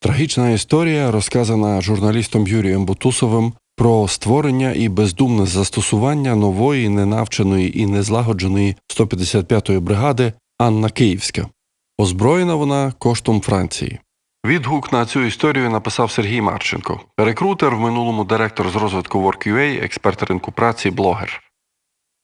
Трагічна історія, розказана журналістом Юрієм Бутусовим, про створення і бездумне застосування нової, ненавченої і незлагодженої 155-ї бригади Анна Київська. Озброєна вона коштом Франції. Відгук на цю історію написав Сергій Марченко, рекрутер, в минулому директор з розвитку WorkUA, експерт ринку праці, блогер.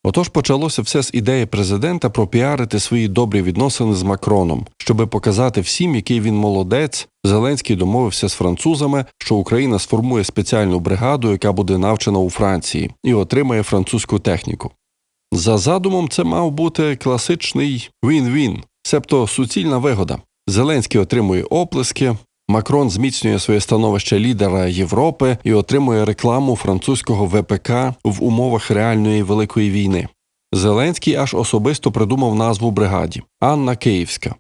Отож почалося все з ідеї президента пропіарити свої добрі відносини з Макроном, щоби показати всім, який він молодець. Зеленський домовився з французами, що Україна сформує спеціальну бригаду, яка буде навчена у Франції, і отримає французьку техніку. За задумом, це мав бути класичний він-він, себто суцільна вигода. Зеленський отримує оплески, Макрон зміцнює своє становище лідера Європи і отримує рекламу французького ВПК в умовах реальної великої війни. Зеленський аж особисто придумав назву бригаді Анна Київська.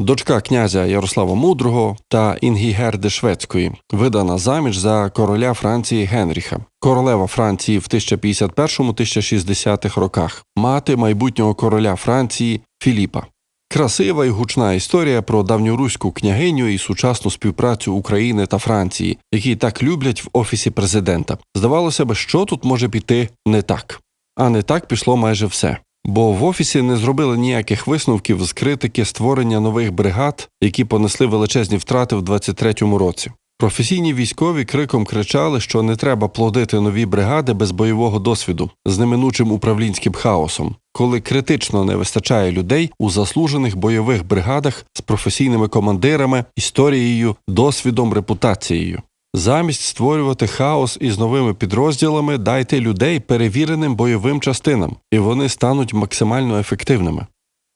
Дочка князя Ярослава Мудрого та Інгігерди Шведської, видана заміж за короля Франції Генріха, королева Франції в 1051-1060 роках, мати майбутнього короля Франції Філіпа. Красива і гучна історія про давньоруську княгиню і сучасну співпрацю України та Франції, які так люблять в офісі президента. Здавалося б, що тут може піти не так. А не так пішло майже все. Бо в офісі не зробили ніяких висновків з критики створення нових бригад, які понесли величезні втрати в 23-му році. Професійні військові криком кричали, що не треба плодити нові бригади без бойового досвіду з неминучим управлінським хаосом, коли критично не вистачає людей у заслужених бойових бригадах з професійними командирами, історією, досвідом, репутацією. Замість створювати хаос із новими підрозділами, дайте людей перевіреним бойовим частинам, і вони стануть максимально ефективними.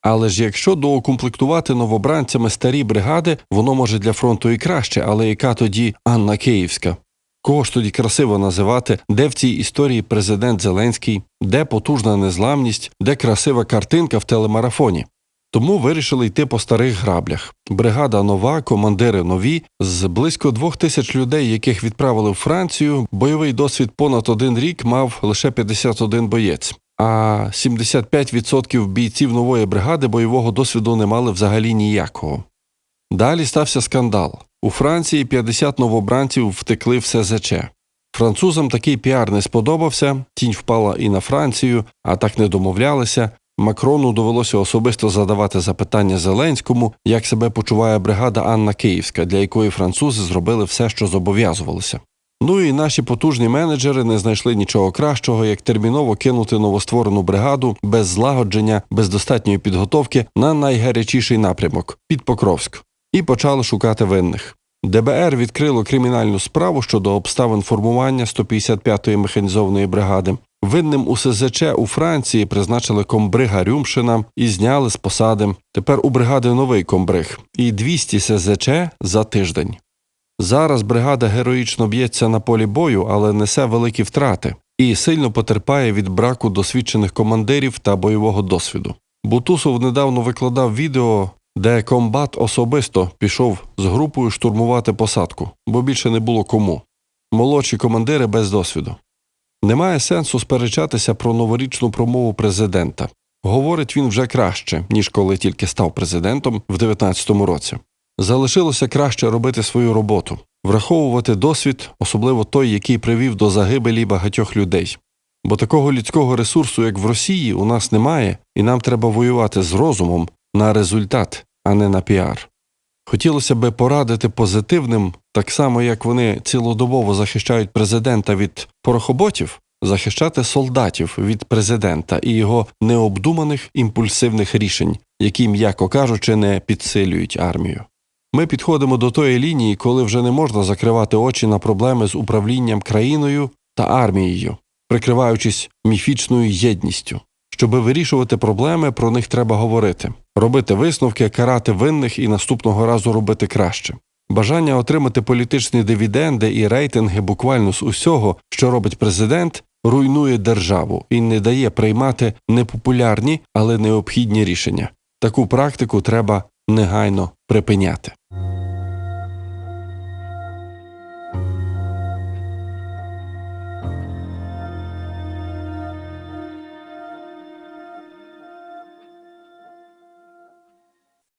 Але ж якщо доукомплектувати новобранцями старі бригади, воно може для фронту і краще, але яка тоді Анна Київська? Кого ж тоді красиво називати, де в цій історії президент Зеленський, де потужна незламність, де красива картинка в телемарафоні? Тому вирішили йти по старих граблях. Бригада нова, командири нові, з близько двох тисяч людей, яких відправили в Францію. Бойовий досвід понад один рік мав лише 51 боєць. А 75% бійців нової бригади бойового досвіду не мали взагалі ніякого. Далі стався скандал. У Франції 50 новобранців втекли в СЗЧ. Французам такий піар не сподобався, тінь впала і на Францію, а так не домовлялися. Макрону довелося особисто задавати запитання Зеленському, як себе почуває бригада Анна Київська, для якої французи зробили все, що зобов'язувалися. Ну і наші потужні менеджери не знайшли нічого кращого, як терміново кинути новостворену бригаду без злагодження, без достатньої підготовки на найгарячіший напрямок під Покровськ, і почали шукати винних. ДБР відкрило кримінальну справу щодо обставин формування 155-ї механізованої бригади. Винним у СЗЧ у Франції призначили комбрига Рюмшина і зняли з посади. Тепер у бригади новий комбриг і 200 СЗЧ за тиждень. Зараз бригада героїчно б'ється на полі бою, але несе великі втрати і сильно потерпає від браку досвідчених командирів та бойового досвіду. Бутусов недавно викладав відео, де комбат особисто пішов з групою штурмувати посадку, бо більше не було кому. Молодші командири без досвіду. Немає сенсу сперечатися про новорічну промову президента. Говорить він вже краще, ніж коли тільки став президентом в 19-му році. Залишилося краще робити свою роботу, враховувати досвід, особливо той, який привів до загибелі багатьох людей. Бо такого людського ресурсу, як в Росії, у нас немає, і нам треба воювати з розумом на результат, а не на піар. Хотілося би порадити позитивним, так само як вони цілодобово захищають президента від порохоботів, захищати солдатів від президента і його необдуманих імпульсивних рішень, які, м'яко кажучи, не підсилюють армію. Ми підходимо до тої лінії, коли вже не можна закривати очі на проблеми з управлінням країною та армією, прикриваючись міфічною єдністю. Щоби вирішувати проблеми, про них треба говорити, робити висновки, карати винних і наступного разу робити краще. Бажання отримати політичні дивіденди і рейтинги буквально з усього, що робить президент, руйнує державу і не дає приймати непопулярні, але необхідні рішення. Таку практику треба негайно припиняти.